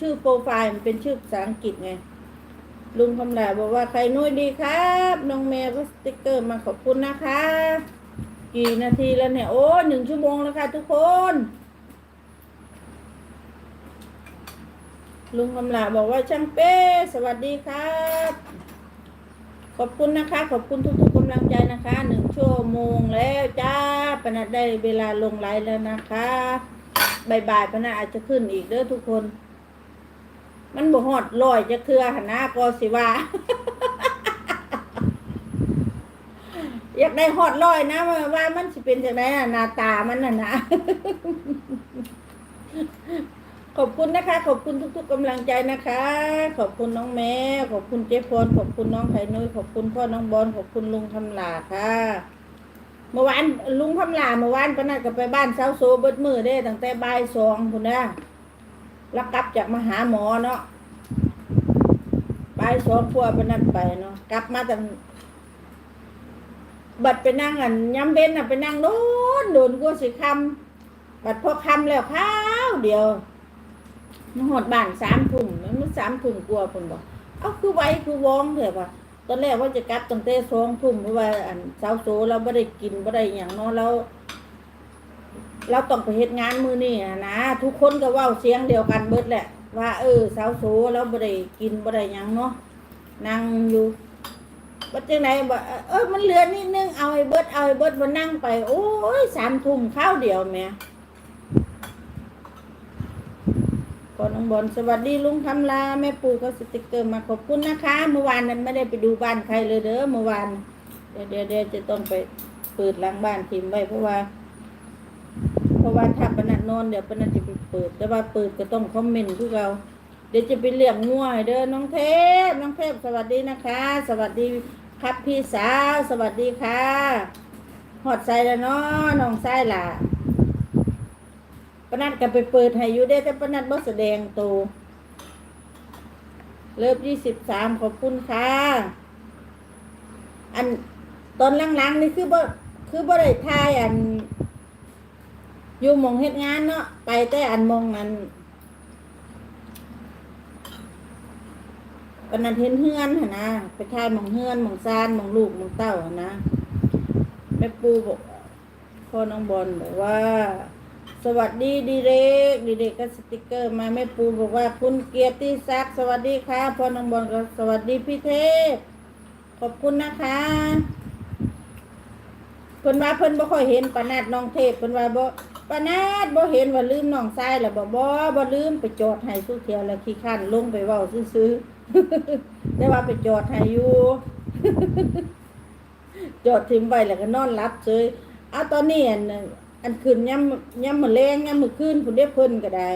ชื่อโปรไฟล์มันเป็นชื่อภาษาอังกฤษไง ลุงคำแหลบอกว่าใครนุ่ยดีครับ น้องแมวก็สติ๊กเกอร์มาขอบคุณนะคะ กี่นาทีแล้วเนี่ย โอ้หนึ่งชั่วโมงแล้วค่ะทุกคน ลุงคำลาบอกว่าช่างเป้ สวัสดีครับ ขอบคุณนะคะ ขอบคุณทุกๆกำลังใจนะคะหนึ่งชั่วโมงแล้วจ้าปนัดได้เวลาลงไลฟ์แล้วนะคะบ่ายๆปนัดอาจจะขึ้นอีกเด้อทุกคน มันบ่ฮอดลอยจะเครือหนนะก็สิว่า อยากได้ฮอดลอยนะว่ามันสิเป็นจังไดน่ะหน้าตามันน่ะนะขอบคุณนะคะ ขอบคุณทุก ๆกำลังใจนะคะ ขอบคุณน้องแม่ขอบคุณเจ๊พรขอบคุณน้องไข่นุ้ยขอบคุณพ่อน้องบอลขอบคุณลุงคำหลาค่ะเมื่อวานลุงคำหลาเมื่อวานปนัดก็ไปบ้านเซาโซเบิดมือเด้ตั้งแต่บ่ายสองคุณนะแล้วกลับจากมาหาหมอเนาะายสองพวไปนัดไปเนาะกลับมาตั้งบัดไปนั่งอันย้ำเบนน่ะไปนั่งโดนโดนกลัวสิคำบัดพอคำแล้วข้าวเดียวมันหดบ้านสามทุ่มมันสามทุ่มกลัวคนบอกเอาคือไว้คือวองเถอะป่ะตอนแรกว่าจะกลับตั้งแต่สองทุ่มเพราะว่าอันเช้าโซเราไม่ได้กินไม่ได้อย่างเนาะเราเราต้องไปเฮ็ดงานมือนี่นะทุกคนก็ว้าเสียงเดียวกันเบิดแหละ ว่าเออเช้าโซเราไม่ได้กินไม่ได้หยังเนาะนั่งอยู่ว่จังไหนบอกเออมันเหลือนิดนึงเอาไอ้เบิดเอาไอ้เบิดมานั่งไป โอ้ยสามทุ่มข้าวเดียวแม่ก่อนน้องบอลสวัสดีลุงคำลาแม่ปู่ก็สติกเกอร์มาขอบคุณนะคะ เมื่อวานนั้นไม่ได้ไปดูบ้านใครเลยเด้อเมื่อวานเดี๋ยวเดี๋ยวจะต้องไปเปิดหลังบ้านทิมไว้เพราะว่า ราะว่าถ้าปนัดนอนเดี๋ยวปนัดจะไปเปิด แต่ว่าเปิดก็ต้องคอมเมนต์คือเรา เดี๋ยวจะไปเลี้ยงงัวให้เด้อน้องเทพน้องเทพสวัสดีนะคะ สวัสดีครับพี่สาวสวัสดีค่ะหอดใจแล้วเนาะน้องไส้ล่ะปนัดก็ไปเปิดให้อยู่ได้แต่ปนัดบ่แสดงตัวเลิฟยี่สิบสามขอบคุณค่ะ อันตอนหลังๆนี่คือบ่คือบ่ได้ทายอัน อยู่มองเฮ็ดงานเนาะไปแต่อันมองนั้นปนัดเห็นเฮือนหนนะไปทายมองเฮือนมองซานมองลูกมองเต้าหนนะแม่ปูบอกพ่อน้องบอลบอกว่า สวัสดีดีเด็กดีเด็กก็สติกเกอร์มาแม่ปูบอกว่าคุณเกียรติศักดิ์สวัสดีค่ะพ่อน้องบอลก็สวัสดีพี่เทพขอบคุณนะคะเพิ่นว่าเพิ่นบ่ค่อยเห็นปนาดน้องเทพเพิ่นว่าบ่ ปานาดบ่เห็นว่าลืมน้องทรายแล้วบ่บ่บ่ลืมไปจอดให้สุเทียวแล้วขี้ข้านลงไปเว้าซื่อๆแต่ว่าไปจอดให้อยู่จอดทิ้งไว้แล้วก็นอนหลับเฉยเอาตอนนี้อันอันคืนย่ำย่ำมื้อแลงย่ำมื้อคืนพุ่นเด้เพิ่นก็ได้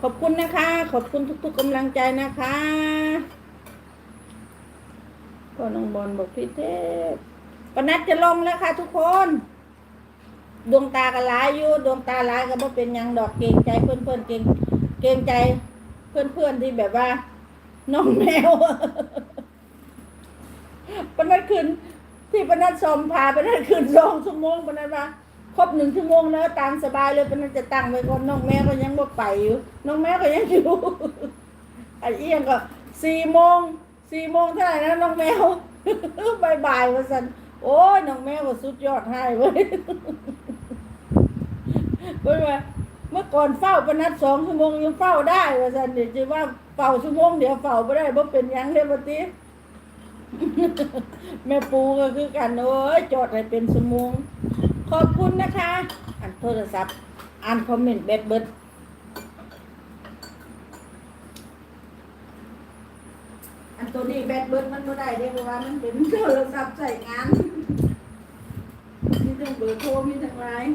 ขอบคุณนะคะ ขอบคุณทุก ๆกำลังใจนะคะพ่อน้องบอลบอกพี่เทพ ปนัดจะลงแล้วค่ะทุกคน ดวงตาก็หลายอยู่ ดวงตาลายก็บ่เป็นยังดอกเกรงใจเพื่อนๆเกรงเกรงใจเพื่อนๆที่แบบว่า น้องแมวปนัดขึ้นที่ปนัดสมพาปนัดขึ้นสองชั่วโมงปนัดว่าครบหนึ่งชั่วโมงแล้วตามสบายเลยปนัดจะตั้งไว้ก่อนน้องแม่ก็ยังบ่ไปอยู่ น้องแม่ก็ยังอยู่ไอ้เอียงก็สี่โมงสี่โมงเท่าไหร่นะน้องแมวบายบายว่าสัน โอ้ยน้องแมวก็สุดยอดให้เว้ยเพิ่นว่าเมื่อก่อนเฝ้าประนัดสองชั่วโมงยังเฝ้าได้ว่าสันเดี๋ยวจะว่าเฝ้าชั่วโมงเดี๋ยวเฝ้าไม่ได้บ่เป็นยังเลยปติแม่ปูก็คือกันโอ้ยจอดให้เป็นสมงขอบคุณนะคะ อันโทรศัพท์อ่านคอมเมนต์เบ็ดเบิดอัน ตัวนี้แบดเบิดมันไม่ได้เด้เพราะว่ามันเป็นโทรศัพท์ใส่งานมีทั้งเบอร์โทรมีทั้งไลน์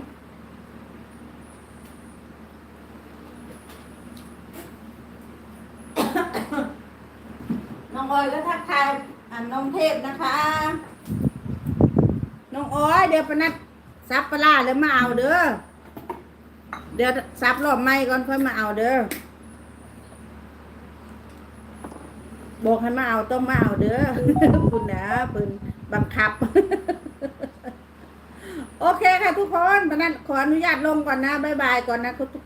น้องออยก็ทักทายอันน้องเทพนะคะ น้องออยเดี๋ยวปนัดซับปลาแล้วมาเอาเด้อเดี๋ยวซับรอบไม้ก่อนค่อยมาเอาเด้อ บอกให้มาเอาต้องมาเอาเด้อคุณนะปืนบังคับ โอเคค่ะทุกคนวันนั้นขออนุญาตลงก่อนนะ บ๊ายบายก่อนนะทุกคน